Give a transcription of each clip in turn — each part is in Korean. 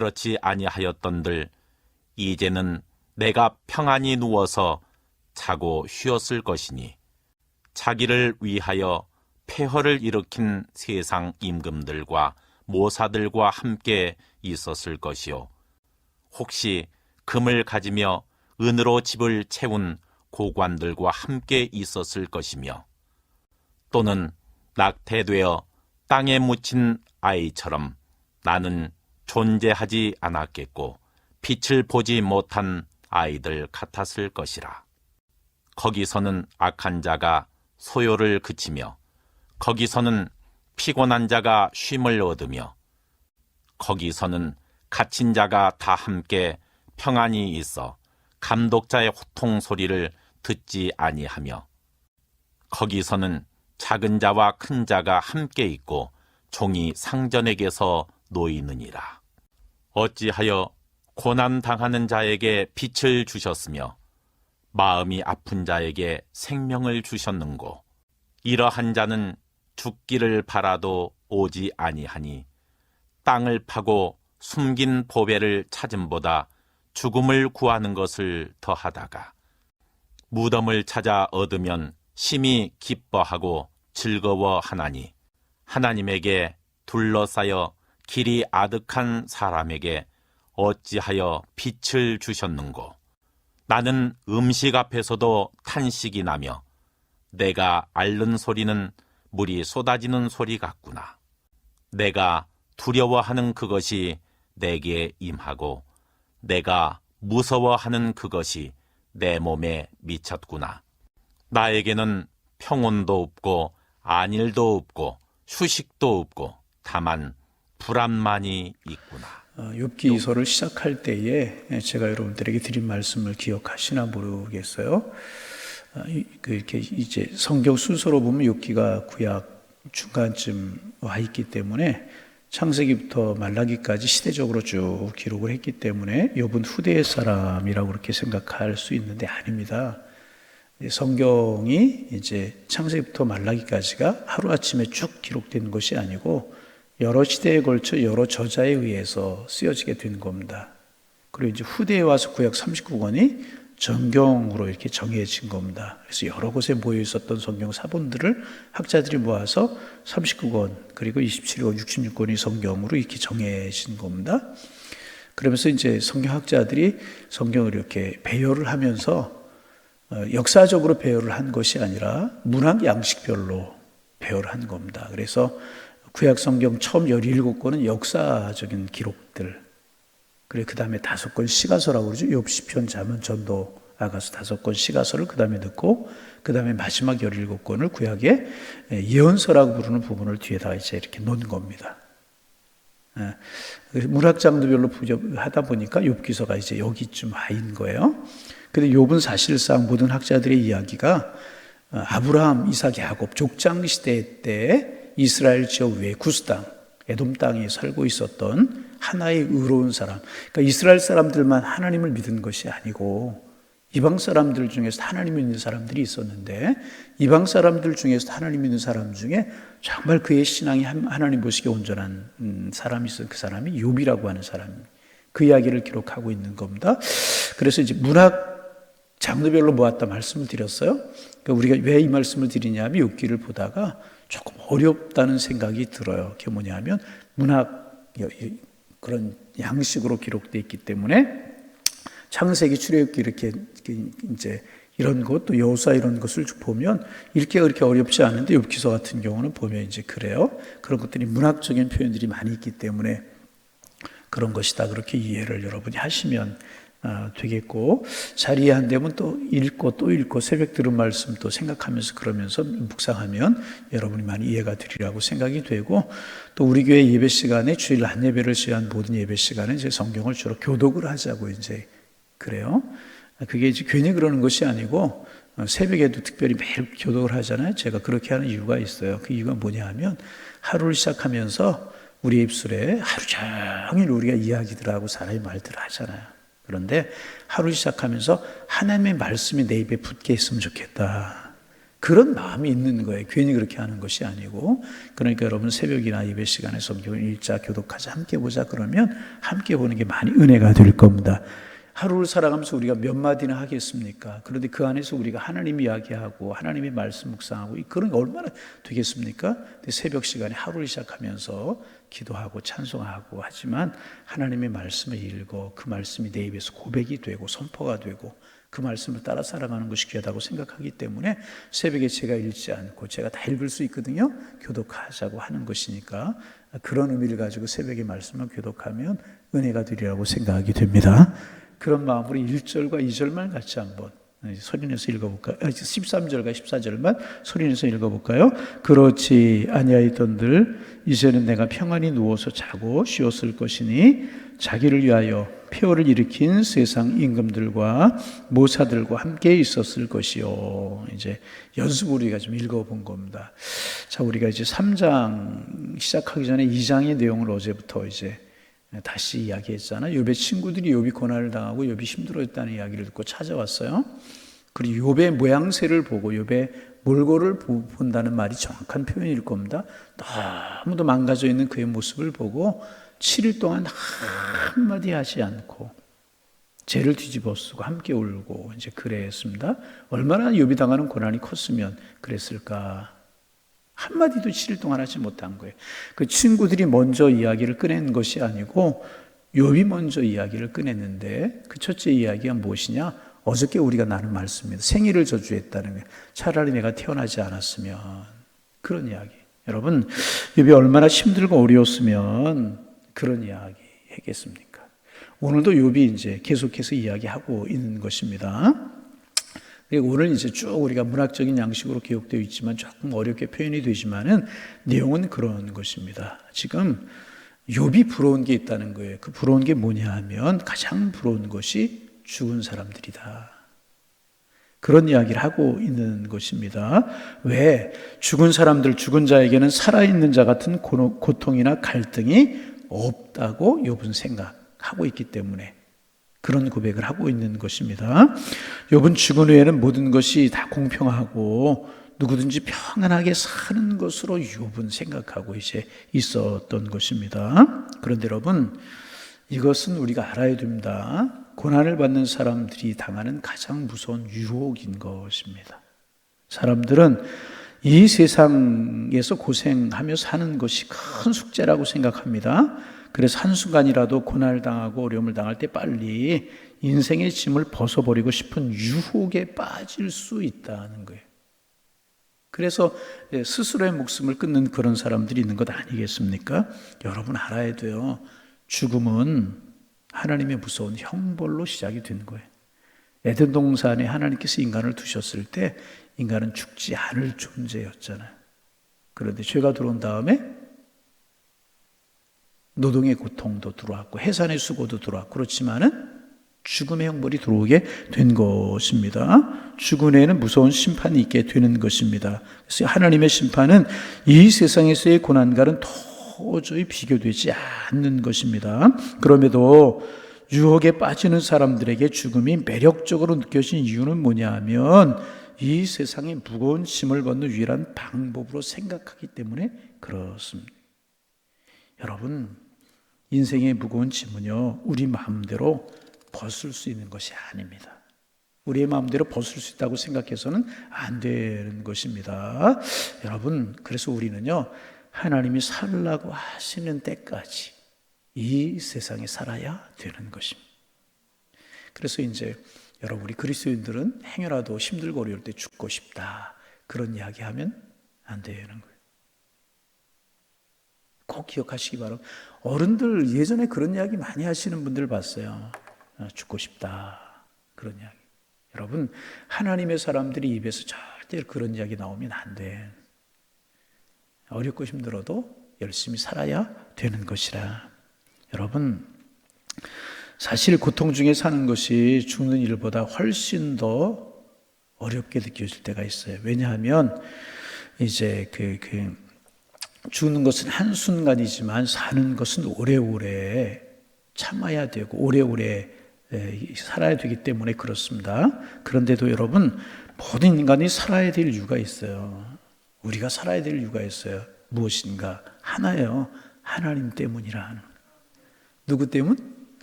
그렇지 아니하였던들. 이제는 내가 평안히 누워서 자고 쉬었을 것이니 자기를 위하여 폐허를 일으킨 세상 임금들과 모사들과 함께 있었을 것이요 혹시 금을 가지며 은으로 집을 채운 고관들과 함께 있었을 것이며 또는 낙태되어 땅에 묻힌 아이처럼 나는 존재하지 않았겠고 빛을 보지 못한 아이들 같았을 것이라. 거기서는 악한 자가 소요를 그치며 거기서는 피곤한 자가 쉼을 얻으며 거기서는 갇힌 자가 다 함께 평안히 있어 감독자의 호통 소리를 듣지 아니하며 거기서는 작은 자와 큰 자가 함께 있고 종이 상전에게서 놓이느니라. 어찌하여 고난 당하는 자에게 빛을 주셨으며 마음이 아픈 자에게 생명을 주셨는고? 이러한 자는 죽기를 바라도 오지 아니하니 땅을 파고 숨긴 보배를 찾음보다 죽음을 구하는 것을 더하다가 무덤을 찾아 얻으면 심히 기뻐하고 즐거워하나니 하나님에게 둘러싸여 길이 아득한 사람에게 어찌하여 빛을 주셨는고 나는 음식 앞에서도 탄식이 나며 내가 앓는 소리는 물이 쏟아지는 소리 같구나. 내가 두려워하는 그것이 내게 임하고 내가 무서워하는 그것이 내 몸에 미쳤구나. 나에게는 평온도 없고 안일도 없고 휴식도 없고 다만 불안만이 있구나. 어, 욥기서를 시작할 때에 제가 여러분들에게 드린 말씀을 기억하시나 모르겠어요. 어, 이- 그 이렇게 이제 성경 순서로 보면 욥기가 구약 중간쯤 와 있기 때문에 창세기부터 말라기까지 시대적으로 쭉 기록을 했기 때문에 욥은 후대의 사람이라고 그렇게 생각할 수 있는데 아닙니다. 성경이 이제 창세기부터 말라기까지가 하루아침에 쭉 기록된 것이 아니고 여러 시대에 걸쳐 여러 저자에 의해서 쓰여지게 된 겁니다. 그리고 이제 후대에 와서 구약 39권이 정경으로 이렇게 정해진 겁니다. 그래서 여러 곳에 모여 있었던 성경 사본들을 학자들이 모아서 39권 그리고 27권, 66권이 성경으로 이렇게 정해진 겁니다. 그러면서 이제 성경학자들이 성경을 이렇게 배열을 하면서 어, 역사적으로 배열을 한 것이 아니라 문학 양식별로 배열을 한 겁니다. 그래서 구약 성경 처음 17권은 역사적인 기록들. 그리고 그 다음에 다섯 권 시가서라고 그러죠. 욥, 시편, 잠언, 전도, 아가서 다섯 권 시가서를 그 다음에 넣고 그 다음에 마지막 17권을 구약의 예언서라고 부르는 부분을 뒤에다 이제 이렇게 놓은 겁니다. 예. 그래서 문학 장르별로 하다 보니까 욥기서가 이제 여기쯤 와인 거예요. 근데 욥은 사실상 모든 학자들의 이야기가 어, 아브라함, 이삭, 야곱 족장 시대 때 이스라엘 지역 외 구스 땅, 에돔 땅에 살고 있었던 하나의 의로운 사람. 그러니까 이스라엘 사람들만 하나님을 믿은 것이 아니고 이방 사람들 중에서 하나님 믿는 사람들이 있었는데 이방 사람들 중에서 하나님 믿는 사람 중에 정말 그의 신앙이 하나님 보시기에 온전한 음, 사람이 있어 그 사람이 욥이라고 하는 사람입니다. 그 이야기를 기록하고 있는 겁니다. 그래서 이제 문학 장르별로 모았다 말씀을 드렸어요. 그러니까 우리가 왜 이 말씀을 드리냐면 욥기를 보다가 조금 어렵다는 생각이 들어요. 그게 뭐냐면 문학 그런 양식으로 기록되어 있기 때문에 창세기 출애굽기 이렇게 이제 이런 것또 여호사 이런 것을 보면 읽기가 그렇게 어렵지 않은데 욥기서 같은 경우는 보면 이제 그래요. 그런 것들이 문학적인 표현들이 많이 있기 때문에 그런 것이다 그렇게 이해를 여러분이 하시면 어, 되겠고 잘 이해 안 되면 또 읽고 또 읽고 새벽 들은 말씀 또 생각하면서 그러면서 묵상하면 여러분이 많이 이해가 되리라고 생각이 되고 또 우리 교회 예배 시간에 주일 한 예배를 시한 모든 예배 시간에 이제 성경을 주로 교독을 하자고 이제 그래요. 그게 이제 괜히 그러는 것이 아니고 어, 새벽에도 특별히 매일 교독을 하잖아요. 제가 그렇게 하는 이유가 있어요. 그 이유가 뭐냐 하면 하루를 시작하면서 우리 입술에 하루 종일 우리가 이야기들하고 사람이 말들을 하잖아요. 그런데 하루 시작하면서 하나님의 말씀이 내 입에 붙게 했으면 좋겠다. 그런 마음이 있는 거예요. 괜히 그렇게 하는 것이 아니고. 그러니까 여러분 새벽이나 예배 시간에 성경을 읽자, 교독하자, 함께 보자 그러면 함께 보는 게 많이 은혜가 될 겁니다. 하루를 살아가면서 우리가 몇 마디나 하겠습니까? 그런데 그 안에서 우리가 하나님 이야기하고 하나님의 말씀 묵상하고 그런 게 얼마나 되겠습니까? 새벽 시간에 하루를 시작하면서 기도하고 찬송하고 하지만 하나님의 말씀을 읽어 그 말씀이 내 입에서 고백이 되고 선포가 되고 그 말씀을 따라 살아가는 것이 귀하다고 생각하기 때문에 새벽에 제가 읽지 않고 제가 다 읽을 수 있거든요. 교독하자고 하는 것이니까 그런 의미를 가지고 새벽에 말씀을 교독하면 은혜가 되리라고 생각하게 됩니다. 그런 마음으로 1절과 2절만 같이 한번 소리내서 읽어볼까요? 13절과 14절만 소리내서 읽어볼까요? 그렇지 아니하였던들 이제는 내가 평안히 누워서 자고 쉬었을 것이니 자기를 위하여 폐허를 일으킨 세상 임금들과 모사들과 함께 있었을 것이요. 이제 연습 우리가 좀 읽어본 겁니다. 자, 우리가 이제 3장 시작하기 전에 2장의 내용을 어제부터 이제 다시 이야기했잖아요. 욥의 친구들이 욥이 고난을 당하고 욥이 힘들어했다는 이야기를 듣고 찾아왔어요. 그리고 욥의 모양새를 보고 욥의 몰골을 본다는 말이 정확한 표현일 겁니다. 너무도 망가져 있는 그의 모습을 보고 7일 동안 한마디 하지 않고 죄를 뒤집어 쓰고 함께 울고 이제 그랬습니다. 얼마나 욥이 당하는 고난이 컸으면 그랬을까? 한마디도 7일 동안 하지 못한 거예요. 그 친구들이 먼저 이야기를 꺼낸 것이 아니고 욥이 먼저 이야기를 꺼냈는데 그 첫째 이야기가 무엇이냐? 어저께 우리가 나눈 말씀입니다. 생일을 저주했다는 거예요. 차라리 내가 태어나지 않았으면 그런 이야기. 여러분, 욥이 얼마나 힘들고 어려웠으면 그런 이야기 하겠습니까? 오늘도 욥이 이제 계속해서 이야기하고 있는 것입니다. 그리고 오늘 이제 쭉 우리가 문학적인 양식으로 기록되어 있지만 조금 어렵게 표현이 되지만은 내용은 그런 것입니다. 지금 욥이 부러운 게 있다는 거예요. 그 부러운 게 뭐냐 하면 가장 부러운 것이 죽은 사람들이다. 그런 이야기를 하고 있는 것입니다. 왜? 죽은 사람들, 죽은 자에게는 살아있는 자 같은 고통이나 갈등이 없다고 욥은 생각하고 있기 때문에 그런 고백을 하고 있는 것입니다. 욥은 죽은 후에는 모든 것이 다 공평하고 누구든지 평안하게 사는 것으로 욥은 생각하고 이제 있었던 것입니다. 그런데 여러분 이것은 우리가 알아야 됩니다. 고난을 받는 사람들이 당하는 가장 무서운 유혹인 것입니다. 사람들은 이 세상에서 고생하며 사는 것이 큰 숙제라고 생각합니다. 그래서 한순간이라도 고난을 당하고 어려움을 당할 때 빨리 인생의 짐을 벗어버리고 싶은 유혹에 빠질 수 있다는 거예요. 그래서 스스로의 목숨을 끊는 그런 사람들이 있는 것 아니겠습니까? 여러분 알아야 돼요. 죽음은 하나님의 무서운 형벌로 시작이 된 거예요. 에덴 동산에 하나님께서 인간을 두셨을 때 인간은 죽지 않을 존재였잖아요. 그런데 죄가 들어온 다음에 노동의 고통도 들어왔고 해산의 수고도 들어왔고 그렇지만은 죽음의 형벌이 들어오게 된 것입니다. 죽은 에는 무서운 심판이 있게 되는 것입니다. 그래서 하나님의 심판은 이 세상에서의 고난과는 도저히 비교되지 않는 것입니다. 그럼에도 유혹에 빠지는 사람들에게 죽음이 매력적으로 느껴진 이유는 뭐냐 하면 이 세상의 무거운 짐을 벗는 유일한 방법으로 생각하기 때문에 그렇습니다. 여러분, 인생의 무거운 짐은요, 우리 마음대로 벗을 수 있는 것이 아닙니다. 우리의 마음대로 벗을 수 있다고 생각해서는 안 되는 것입니다. 여러분, 그래서 우리는요, 하나님이 살라고 하시는 때까지 이 세상에 살아야 되는 것입니다. 그래서 이제 여러분 우리 그리스도인들은 행여라도 힘들고 어려울 때 죽고 싶다. 그런 이야기 하면 안 되는 거예요. 꼭 기억하시기 바랍니다. 어른들 예전에 그런 이야기 많이 하시는 분들 봤어요. 어, 죽고 싶다. 그런 이야기. 여러분, 하나님의 사람들이 입에서 절대 그런 이야기 나오면 안 돼. 어렵고 힘들어도 열심히 살아야 되는 것이라. 여러분, 사실 고통 중에 사는 것이 죽는 일보다 훨씬 더 어렵게 느껴질 때가 있어요. 왜냐하면 이제 그, 그, 죽는 것은 한순간이지만 사는 것은 오래오래 참아야 되고 오래오래 살아야 되기 때문에 그렇습니다. 그런데도 여러분, 모든 인간이 살아야 될 이유가 있어요. 우리가 살아야 될 이유가 있어요. 무엇인가? 하나예요. 하나님 때문이라 하는. 누구 때문?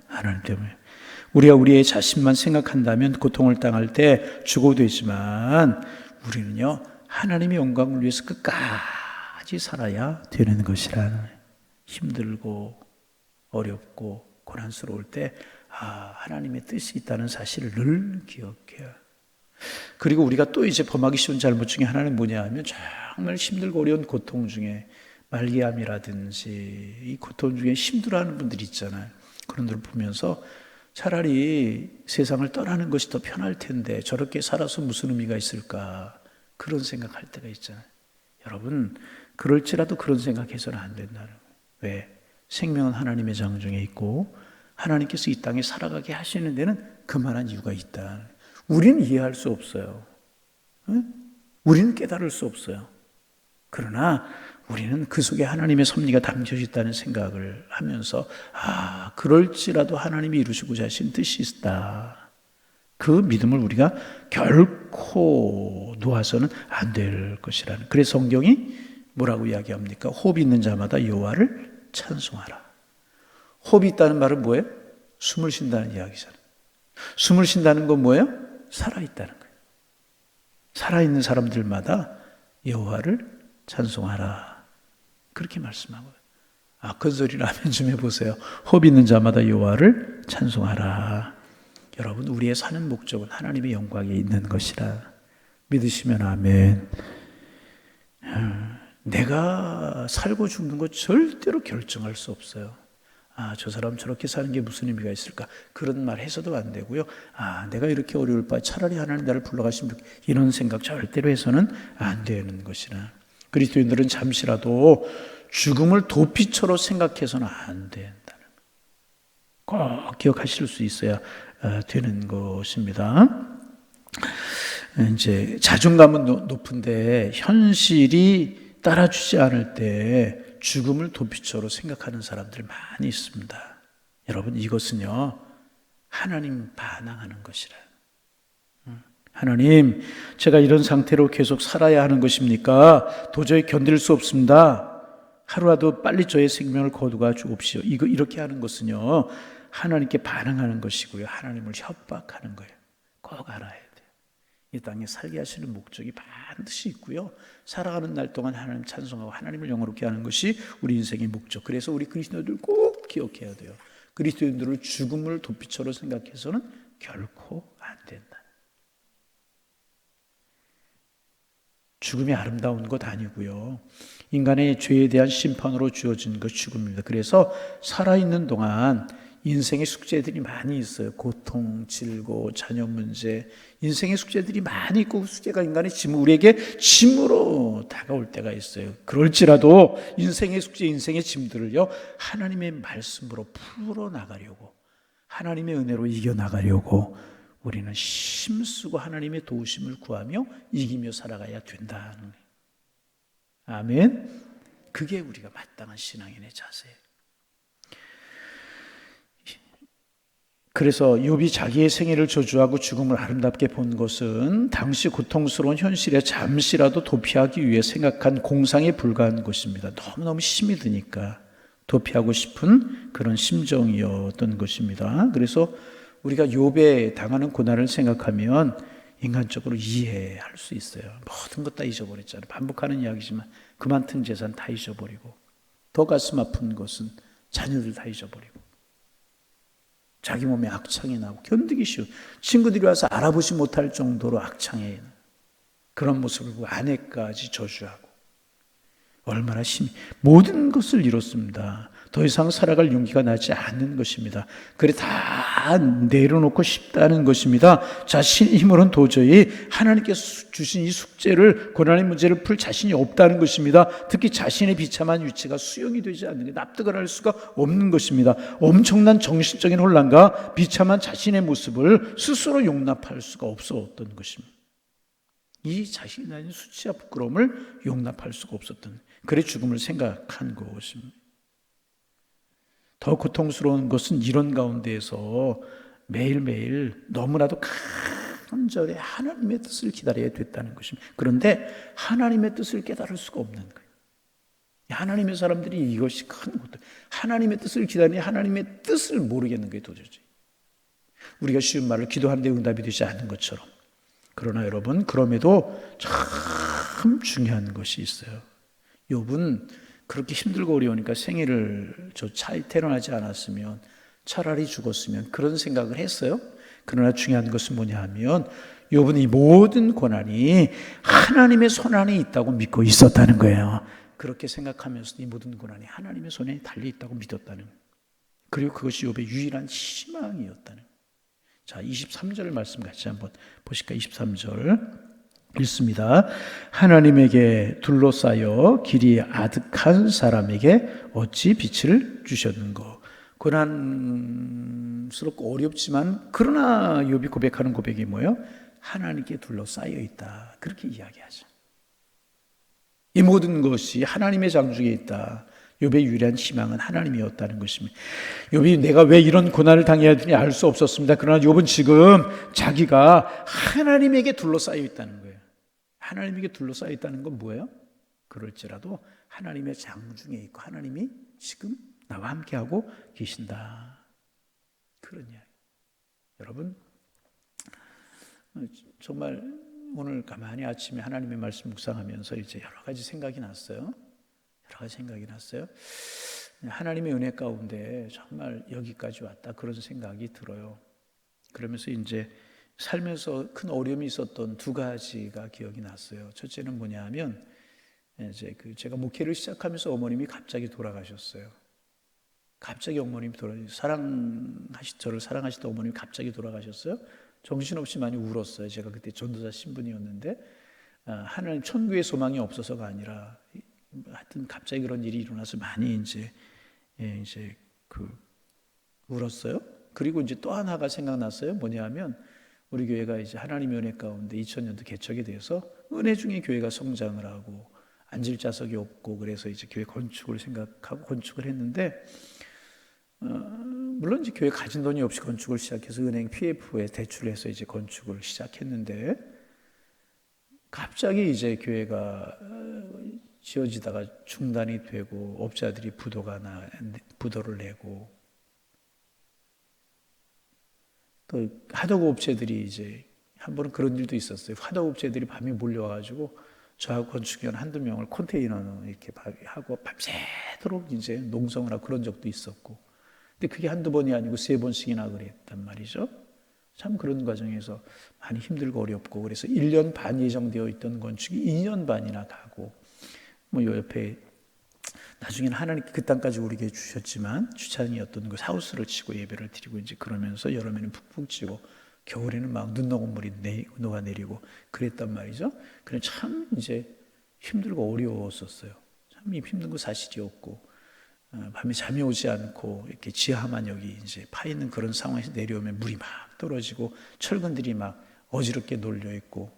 하나님 때문에. 우리가 우리의 자신만 생각한다면 고통을 당할 때 죽어도 되지만 우리는요, 하나님의 영광을 위해서 끝까지 살아야 되는 것이라는 힘들고 어렵고 고난스러울 때, 아, 하나님의 뜻이 있다는 사실을 늘 기억해요. 그리고 우리가 또 이제 범하기 쉬운 잘못 중에 하나는 뭐냐 하면 정말 힘들고 어려운 고통 중에 말기암이라든지 이 고통 중에 힘들어하는 분들이 있잖아요. 그런 분들 보면서 차라리 세상을 떠나는 것이 더 편할 텐데 저렇게 살아서 무슨 의미가 있을까 그런 생각할 때가 있잖아요. 여러분 그럴지라도 그런 생각해서는 안 된다는 거예요. 왜? 생명은 하나님의 장중에 있고 하나님께서 이 땅에 살아가게 하시는 데는 그만한 이유가 있다. 우리는 이해할 수 없어요. 응? 우리는 깨달을 수 없어요. 그러나 우리는 그 속에 하나님의 섭리가 담겨져 있다는 생각을 하면서 아 그럴지라도 하나님이 이루시고자 하신 뜻이 있다. 그 믿음을 우리가 결코 놓아서는 안 될 것이라는. 그래서 성경이 뭐라고 이야기합니까? 호흡 있는 자마다 여호와를 찬송하라. 호흡이 있다는 말은 뭐예요? 숨을 쉰다는 이야기잖아요. 숨을 쉰다는 건 뭐예요? 살아 있다는 거예요. 살아 있는 사람들마다 여호와를 찬송하라. 그렇게 말씀하고요. 아, 큰 소리를 하면 좀 해보세요. 호흡 있는 자마다 여호와를 찬송하라. 여러분, 우리의 사는 목적은 하나님의 영광에 있는 것이라 믿으시면 아멘. 아, 내가 살고 죽는 것 절대로 결정할 수 없어요. 아, 저 사람 저렇게 사는 게 무슨 의미가 있을까? 그런 말 해서도 안 되고요. 아, 내가 이렇게 어려울 바에 차라리 하나님 나를 불러가시면 이런 생각 절대로 해서는 안 되는 것이라. 그리스도인들은 잠시라도 죽음을 도피처로 생각해서는 안 된다는 거. 꼭 기억하실 수 있어야 어, 되는 것입니다. 이제 자존감은 노- 높은데 현실이 따라주지 않을 때 죽음을 도피처로 생각하는 사람들 많이 있습니다. 여러분 이것은요 하나님 반항하는 것이라. 음, 하나님, 제가 이런 상태로 계속 살아야 하는 것입니까? 도저히 견딜 수 없습니다. 하루라도 빨리 저의 생명을 거두가 주옵시오. 이거 이렇게 하는 것은요 하나님께 반항하는 것이고요 하나님을 협박하는 거예요. 꼭 알아야 돼요. 이 땅에 살게 하시는 목적이 반드시 있고요. 살아가는 날 동안 하나님 찬송하고 하나님을 영화롭게 하는 것이 우리 인생의 목적. 그래서 우리 그리스도인들 꼭 기억해야 돼요. 그리스도인들을 죽음을 도피처로 생각해서는 결코 안 된다. 죽음이 아름다운 것 아니고요. 인간의 죄에 대한 심판으로 주어진 것 죽음입니다. 그래서 살아있는 동안 인생의 숙제들이 많이 있어요. 고통, 질고, 자녀 문제. 인생의 숙제들이 많이 있고 그 숙제가 인간의 짐, 우리에게 짐으로 다가올 때가 있어요. 그럴지라도 인생의 숙제, 인생의 짐들을요, 하나님의 말씀으로 풀어나가려고, 하나님의 은혜로 이겨나가려고 우리는 힘쓰고 하나님의 도우심을 구하며 이기며 살아가야 된다는 거예요. 아멘. 그게 우리가 마땅한 신앙인의 자세예요. 그래서 욥이 자기의 생애를 저주하고 죽음을 아름답게 본 것은 당시 고통스러운 현실에 잠시라도 도피하기 위해 생각한 공상에 불과한 것입니다. 너무너무 힘이 드니까 도피하고 싶은 그런 심정이었던 것입니다. 그래서 우리가 욥에 당하는 고난을 생각하면 인간적으로 이해할 수 있어요. 모든 것 다 잊어버렸잖아요. 반복하는 이야기지만 그 많던 재산 다 잊어버리고 더 가슴 아픈 것은 자녀들 다 잊어버리고 자기 몸에 악창이 나고 견디기 쉬운 친구들이 와서 알아보지 못할 정도로 악창에 그런 모습을 보고 아내까지 저주하고 얼마나 심히 모든 것을 잃었습니다. 더 이상 살아갈 용기가 나지 않는 것입니다. 그래 다 내려놓고 싶다는 것입니다. 자신 힘으로는 도저히 하나님께서 주신 이 숙제를 고난의 문제를 풀 자신이 없다는 것입니다. 특히 자신의 비참한 위치가 수용이 되지 않는 게 납득을 할 수가 없는 것입니다. 엄청난 정신적인 혼란과 비참한 자신의 모습을 스스로 용납할 수가 없었던 것입니다. 이 자신이 가진 수치와 부끄러움을 용납할 수가 없었던 그래 죽음을 생각한 것입니다. 더 고통스러운 것은 이런 가운데에서 매일매일 너무나도 간절히 하나님의 뜻을 기다려야 됐다는 것입니다. 그런데 하나님의 뜻을 깨달을 수가 없는 거예요. 하나님의 사람들이 이것이 큰 것들. 하나님의 뜻을 기다리니 하나님의 뜻을 모르겠는 거예요, 도저히. 우리가 쉬운 말을 기도하는데 응답이 되지 않는 것처럼. 그러나 여러분, 그럼에도 참 중요한 것이 있어요. 욥은 그렇게 힘들고 어려우니까 생일을 저 차에 태어나지 않았으면 차라리 죽었으면 그런 생각을 했어요. 그러나 중요한 것은 뭐냐 하면 욥은 이 모든 고난이 하나님의 손 안에 있다고 믿고 있었다는 거예요. 그렇게 생각하면서 이 모든 고난이 하나님의 손에 달려 있다고 믿었다는. 그리고 그것이 욥의 유일한 희망이었다는. 자, 23절 말씀 같이 한번 보실까요? 23절. 읽습니다. 하나님에게 둘러싸여 길이 아득한 사람에게 어찌 빛을 주셨는고. 고난스럽고 어렵지만 그러나 욥이 고백하는 고백이 뭐예요? 하나님께 둘러싸여 있다. 그렇게 이야기하죠. 이 모든 것이 하나님의 장중에 있다. 욥의 유일한 희망은 하나님이었다는 것입니다. 욥이 내가 왜 이런 고난을 당해야 되니 알수 없었습니다. 그러나 욥은 지금 자기가 하나님에게 둘러싸여 있다는 거예요. 하나님에게 둘러싸여 있다는 건 뭐예요? 그럴지라도 하나님의 장중에 있고 하나님이 지금 나와 함께하고 계신다. 그런 이야기. 여러분, 정말 오늘 가만히 아침에 하나님의 말씀 묵상하면서 이제 여러 가지 생각이 났어요. 여러 가지 생각이 났어요. 하나님의 은혜 가운데 정말 여기까지 왔다 그런 생각이 들어요. 그러면서 이제 살면서 큰 어려움이 있었던 두 가지가 기억이 났어요. 첫째는 뭐냐 하면 이제 그 제가 목회를 시작하면서 어머님이 갑자기 돌아가셨어요. 갑자기 어머님이 돌아 사랑하시 저를 사랑하시던 어머님이 갑자기 돌아가셨어요. 정신없이 많이 울었어요. 제가 그때 전도자 신분이었는데 아, 하나님 천국의 소망이 없어서가 아니라 하여튼 갑자기 그런 일이 일어나서 많이 이제 예, 이제 그 울었어요. 그리고 이제 또 하나가 생각났어요. 뭐냐하면 우리 교회가 이제 하나님의 은혜 가운데 2000년도 개척이 돼서 은혜 중에 교회가 성장을 하고 앉을 좌석이 없고 그래서 이제 교회 건축을 생각하고 건축을 했는데 어, 물론 이제 교회 가진 돈이 없이 건축을 시작해서 은행 PF에 대출해서 이제 건축을 시작했는데 갑자기 이제 교회가 어, 지어지다가 중단이 되고 업자들이 부도가 나 부도를 내고 또 하도급 업체들이 이제 한 번은 그런 일도 있었어요. 하도급 업체들이 밤에 몰려와가지고 저하고 건축員한두 명을 컨테이너로 이렇게 하고 밤새도록 이제 농성을 하고 그런 적도 있었고. 근데 그게 한두 번이 아니고 세 번씩이나 그랬단 말이죠. 참 그런 과정에서 많이 힘들고 어렵고 그래서 1년 반 예정되어 있던 건축이 2년 반이나 가고 뭐 옆에 나중에는 하나님 그 땅까지 우리에게 주셨지만 주차장이었던 그 하우스를 치고 예배를 드리고 이제 그러면서 여름에는 푹푹 찌고 겨울에는 막 눈덩어물이 내, 녹아내리고 그랬단 말이죠. 그래 참 이제 힘들고 어려웠었어요. 참 힘든 거 사실이었고 어, 밤에 잠이 오지 않고 이렇게 지하만 여기 이제 파 있는 그런 상황에서 내려오면 물이 막 떨어지고 철근들이 막 어지럽게 놀려 있고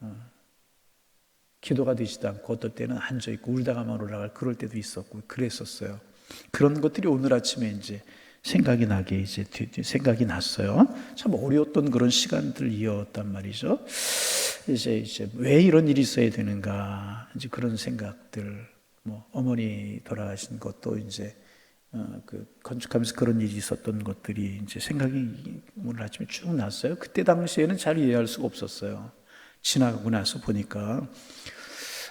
어, 기도가 되지도 않고 어떨 때는 앉아 있고 울다가만 올라갈 그럴 때도 있었고 그랬었어요. 그런 것들이 오늘 아침에 이제 생각이 나게 이제 생각이 났어요. 참 어려웠던 그런 시간들이었단 말이죠. 이제 이제 왜 이런 일이 있어야 되는가 이제 그런 생각들 뭐 어머니 돌아가신 것도 이제 어, 그 건축하면서 그런 일이 있었던 것들이 이제 생각이 오늘 아침에 쭉 났어요. 그때 당시에는 잘 이해할 수가 없었어요. 지나가고 나서 보니까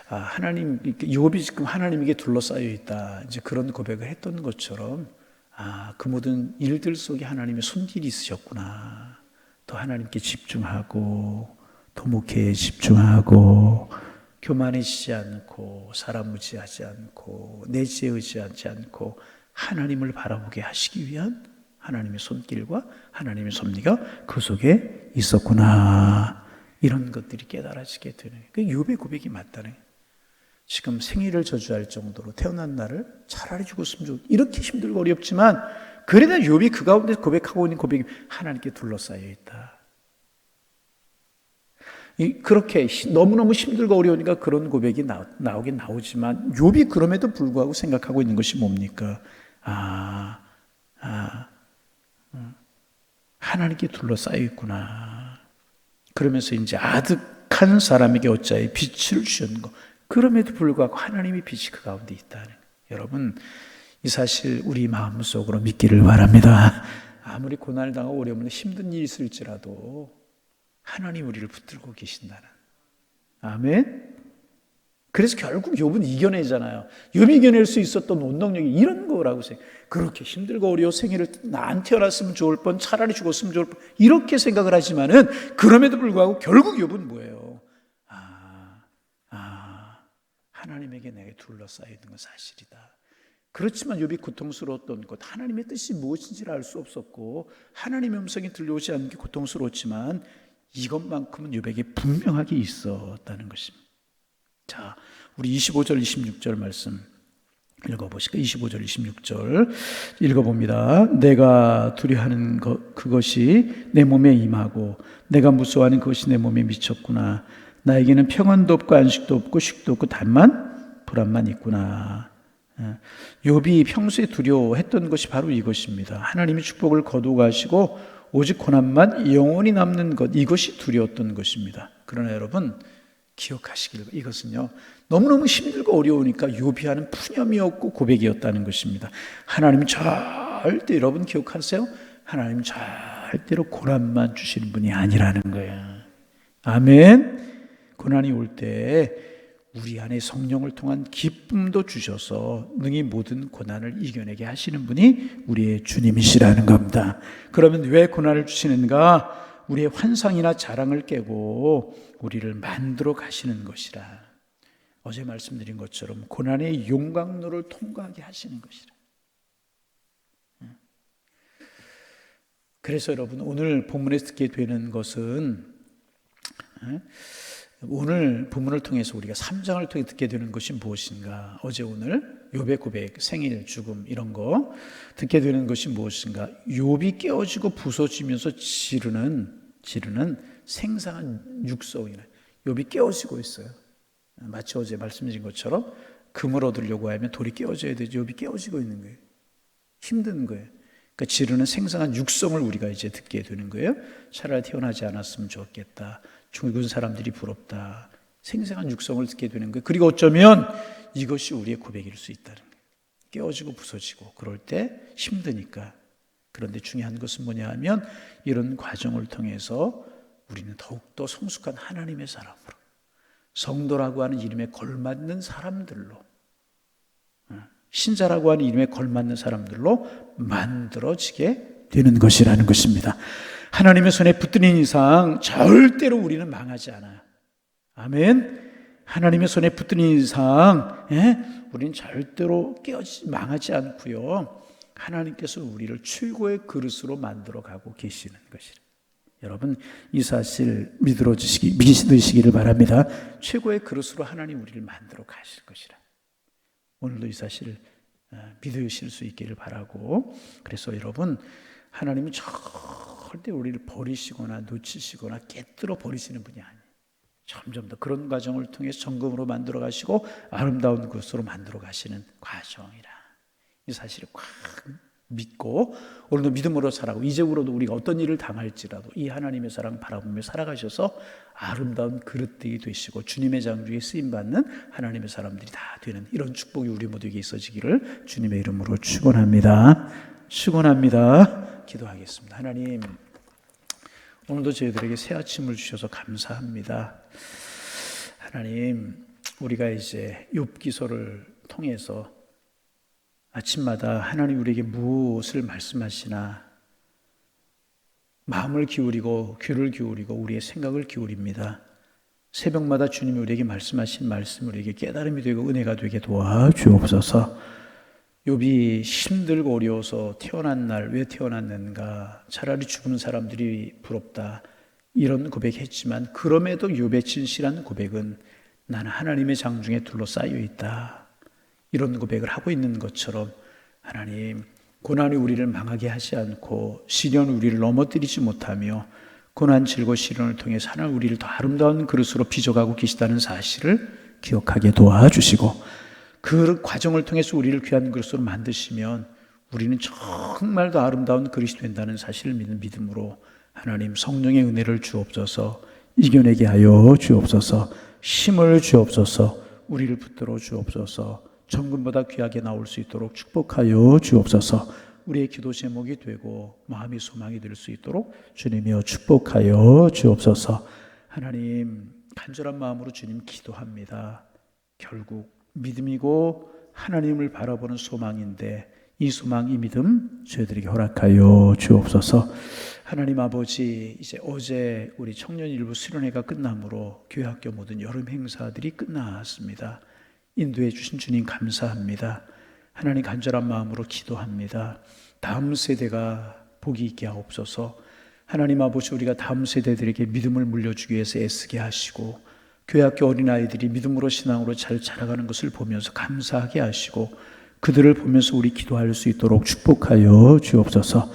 아, 하나님 욥이 지금 하나님에게 둘러싸여 있다. 이제 그런 고백을 했던 것처럼 아, 그 모든 일들 속에 하나님의 손길이 있으셨구나. 더 하나님께 집중하고 도목회에 집중하고 교만해지지 않고 사람 의지하지 않고 내지에 의지하지 않고 하나님을 바라보게 하시기 위한 하나님의 손길과 하나님의 섭리가 그 속에 있었구나. 이런 것들이 깨달아지게 되는 그 욥의 고백이 맞다는 지금 생일을 저주할 정도로 태어난 날을 차라리 죽었으면 좋 이렇게 힘들고 어렵지만 그래도 욥이 그 가운데 고백하고 있는 고백이 하나님께 둘러싸여 있다. 그렇게 너무너무 힘들고 어려우니까 그런 고백이 나, 나오긴 나오지만 욥이 그럼에도 불구하고 생각하고 있는 것이 뭡니까? 아, 아, 음, 하나님께 둘러싸여 있구나. 그러면서 이제 아득한 사람에게 어찌하여 빛을 주셨는 거. 그럼에도 불구하고 하나님의 빛이 그 가운데 있다는 거. 여러분 이 사실 우리 마음속으로 믿기를 바랍니다. 아무리 고난을 당하고 어려움을 힘든 일이 있을지라도 하나님 우리를 붙들고 계신다는. 아멘. 그래서 결국 욥은 이겨내잖아요. 욥이 이겨낼 수 있었던 원동력이 이런 거라고 생각. 그렇게 힘들고 어려워 생애를 난 태어났으면 좋을 뻔, 차라리 죽었으면 좋을 뻔 이렇게 생각을 하지만은 그럼에도 불구하고 결국 욥은 뭐예요? 아, 아, 하나님에게 내게 둘러싸여 있는 건 사실이다. 그렇지만 욥이 고통스러웠던 것, 하나님의 뜻이 무엇인지를 알 수 없었고 하나님의 음성이 들려오지 않는 게 고통스러웠지만 이것만큼은 욥에게 분명하게 있었다는 것입니다. 자, 우리 25절, 26절 말씀 읽어보실까? 25절, 26절 읽어봅니다. 내가 두려하는 것, 그것이 내 몸에 임하고 내가 무서워하는 그것이 내 몸에 미쳤구나. 나에게는 평안도 없고 안식도 없고 식도 없고 단만 불안만 있구나. 예. 욥이 평소에 두려워했던 것이 바로 이것입니다. 하나님이 축복을 거두가시고 오직 고난만 영원히 남는 것 이것이 두려웠던 것입니다. 그러나 여러분 기억하시길 이것은요 너무너무 힘들고 어려우니까 욥이 하는 푸념이었고 고백이었다는 것입니다. 하나님 절대 여러분 기억하세요? 하나님 절대로 고난만 주시는 분이 아니라는 거예요. 아멘. 고난이 올 때 우리 안에 성령을 통한 기쁨도 주셔서 능히 모든 고난을 이겨내게 하시는 분이 우리의 주님이시라는 겁니다. 그러면 왜 고난을 주시는가? 우리의 환상이나 자랑을 깨고 우리를 만들어 가시는 것이라. 어제 말씀드린 것처럼 고난의 용광로를 통과하게 하시는 것이라. 그래서 여러분 오늘 본문에서 듣게 되는 것은 오늘 본문을 통해서 우리가 3장을 통해 듣게 되는 것이 무엇인가? 어제 오늘 욥의 고백, 생일, 죽음 이런 거 듣게 되는 것이 무엇인가? 욥이 깨어지고 부서지면서 지르는 지르는 생생한 육성이라. 욥이 깨어지고 있어요. 마치 어제 말씀드린 것처럼 금을 얻으려고 하면 돌이 깨어져야 되죠. 욥이 깨어지고 있는 거예요. 힘든 거예요. 그러니까 지르는 생생한 육성을 우리가 이제 듣게 되는 거예요. 차라리 태어나지 않았으면 좋겠다. 죽은 사람들이 부럽다. 생생한 육성을 듣게 되는 거예요. 그리고 어쩌면 이것이 우리의 고백일 수 있다는 거예요. 깨어지고 부서지고 그럴 때 힘드니까. 그런데 중요한 것은 뭐냐 하면 이런 과정을 통해서 우리는 더욱더 성숙한 하나님의 사람으로 성도라고 하는 이름에 걸맞는 사람들로 어, 신자라고 하는 이름에 걸맞는 사람들로 만들어지게 되는 것이라는 것입니다. 하나님의 손에 붙드는 이상 절대로 우리는 망하지 않아요. 아멘. 하나님의 손에 붙드는 이상 예? 우리는 절대로 깨어지 망하지 않고요. 하나님께서 우리를 최고의 그릇으로 만들어 가고 계시는 것이라. 여러분 이 사실 믿어 주시기 믿으시기를 바랍니다. 최고의 그릇으로 하나님 우리를 만들어 가실 것이라. 오늘도 이 사실을 어, 믿으실 수 있기를 바라고 그래서 여러분 하나님은 절대 우리를 버리시거나 놓치시거나 깨뜨려 버리시는 분이 아니에요. 점점 더 그런 과정을 통해서 정금으로 만들어 가시고 아름다운 것으로 만들어 가시는 과정이라. 이 사실을 꽉 믿고 오늘도 믿음으로 살아고 이제부로도 우리가 어떤 일을 당할지라도 이 하나님의 사랑 바라보며 살아가셔서 아름다운 그릇들이 되시고 주님의 장주에 쓰임 받는 하나님의 사람들이 다 되는 이런 축복이 우리 모두에게 있어지기를 주님의 이름으로 축원합니다. 축원합니다. 기도하겠습니다. 하나님 오늘도 저희들에게 새 아침을 주셔서 감사합니다. 하나님 우리가 이제 욥기서를 통해서 아침마다 하나님 우리에게 무엇을 말씀하시나 마음을 기울이고 귀를 기울이고 우리의 생각을 기울입니다. 새벽마다 주님이 우리에게 말씀하신 말씀을 우리에게 깨달음이 되고 은혜가 되게 도와주옵소서. 욥이 힘들고 어려워서 태어난 날 왜 태어났는가? 차라리 죽은 사람들이 부럽다. 이런 고백했지만 그럼에도 욥의 진실한 고백은 나는 하나님의 장중에 둘러싸여 있다. 이런 고백을 하고 있는 것처럼 하나님 고난이 우리를 망하게 하지 않고 시련 우리를 넘어뜨리지 못하며 고난 질고 시련을 통해서 하나님 우리를 더 아름다운 그릇으로 빚어가고 계시다는 사실을 기억하게 도와주시고 그 과정을 통해서 우리를 귀한 그릇으로 만드시면 우리는 정말 더 아름다운 그릇이 된다는 사실을 믿는 믿음으로 하나님 성령의 은혜를 주옵소서 이겨내게 하여 주옵소서 힘을 주옵소서 우리를 붙들어 주옵소서 정금보다 귀하게 나올 수 있도록 축복하여 주옵소서 우리의 기도 제목이 되고 마음이 소망이 될 수 있도록 주님이여 축복하여 주옵소서 하나님 간절한 마음으로 주님 기도합니다 결국 믿음이고 하나님을 바라보는 소망인데 이 소망, 이 믿음 저희들에게 허락하여 주옵소서. 하나님 아버지, 이제 어제 우리 청년 일부 수련회가 끝나므로 교회 학교 모든 여름 행사들이 끝났습니다. 인도해 주신 주님 감사합니다. 하나님 간절한 마음으로 기도합니다. 다음 세대가 복이 있게 하옵소서. 하나님 아버지 우리가 다음 세대들에게 믿음을 물려주기 위해서 애쓰게 하시고 교회 학교 어린아이들이 믿음으로 신앙으로 잘 자라가는 것을 보면서 감사하게 하시고 그들을 보면서 우리 기도할 수 있도록 축복하여 주옵소서.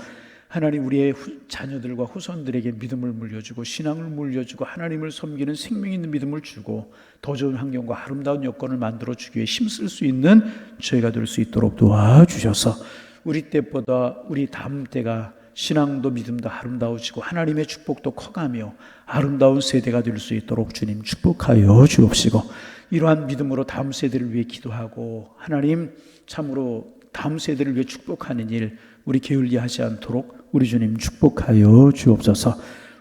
하나님 우리의 후- 자녀들과 후손들에게 믿음을 물려주고 신앙을 물려주고 하나님을 섬기는 생명 있는 믿음을 주고 더 좋은 환경과 아름다운 여건을 만들어 주기 위해 힘쓸 수 있는 저희가 될 수 있도록 도와주셔서 우리 때보다 우리 다음 때가 신앙도 믿음도 아름다워지고 하나님의 축복도 커가며 아름다운 세대가 될 수 있도록 주님 축복하여 주옵시고 이러한 믿음으로 다음 세대를 위해 기도하고 하나님 참으로 다음 세대를 위해 축복하는 일 우리 게을리하지 않도록 우리 주님 축복하여 주옵소서.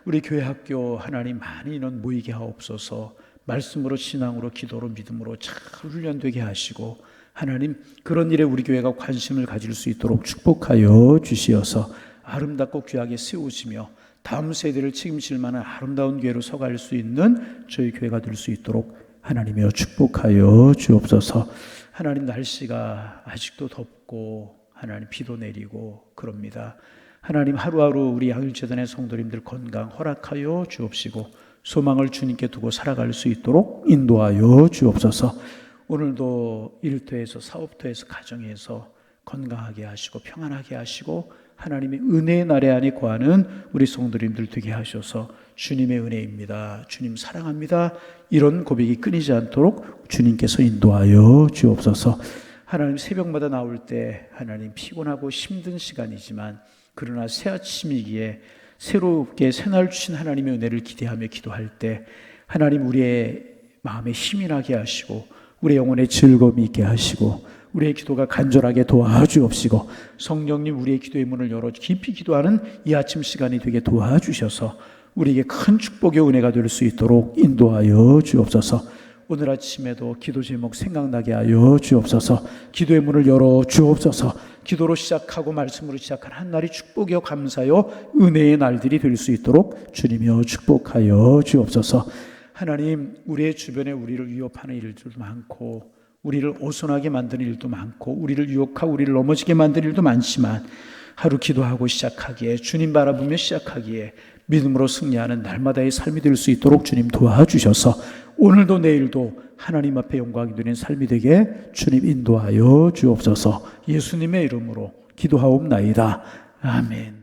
우리 교회 학교 하나님 많은 인원 모이게 하옵소서. 말씀으로 신앙으로 기도로 믿음으로 잘 훈련되게 하시고 하나님 그런 일에 우리 교회가 관심을 가질 수 있도록 축복하여 주시어서 아름답고 귀하게 세우시며 다음 세대를 책임질 만한 아름다운 교회로 서갈 수 있는 저희 교회가 될 수 있도록 하나님이여 축복하여 주옵소서. 하나님 날씨가 아직도 덥고 하나님 비도 내리고 그럽니다. 하나님 하루하루 우리 양일재단의 성도님들 건강 허락하여 주옵시고 소망을 주님께 두고 살아갈 수 있도록 인도하여 주옵소서. 오늘도 일터에서 사업터에서 가정에서 건강하게 하시고 평안하게 하시고 하나님의 은혜의 나래 안에 거하는 우리 성도님들 되게 하셔서 주님의 은혜입니다. 주님 사랑합니다. 이런 고백이 끊이지 않도록 주님께서 인도하여 주옵소서. 하나님 새벽마다 나올 때 하나님 피곤하고 힘든 시간이지만 그러나 새 아침이기에 새롭게 새날 주신 하나님의 은혜를 기대하며 기도할 때 하나님 우리의 마음에 힘이 나게 하시고 우리의 영혼에 즐거움이 있게 하시고 우리의 기도가 간절하게 도와주옵시고 성령님 우리의 기도의 문을 열어 깊이 기도하는 이 아침 시간이 되게 도와주셔서 우리에게 큰 축복의 은혜가 될 수 있도록 인도하여 주옵소서. 오늘 아침에도 기도 제목 생각나게 하여 주옵소서. 기도의 문을 열어 주옵소서. 기도로 시작하고 말씀으로 시작한 한 날이 축복이요 감사요 은혜의 날들이 될 수 있도록 주님이여 축복하여 주옵소서. 하나님 우리의 주변에 우리를 위협하는 일들도 많고 우리를 오손하게 만드는 일도 많고 우리를 유혹하고 우리를 넘어지게 만드는 일도 많지만 하루 기도하고 시작하기에 주님 바라보며 시작하기에 믿음으로 승리하는 날마다의 삶이 될 수 있도록 주님 도와주셔서 오늘도 내일도 하나님 앞에 영광이 되는 삶이 되게 주님 인도하여 주옵소서 예수님의 이름으로 기도하옵나이다. 아멘.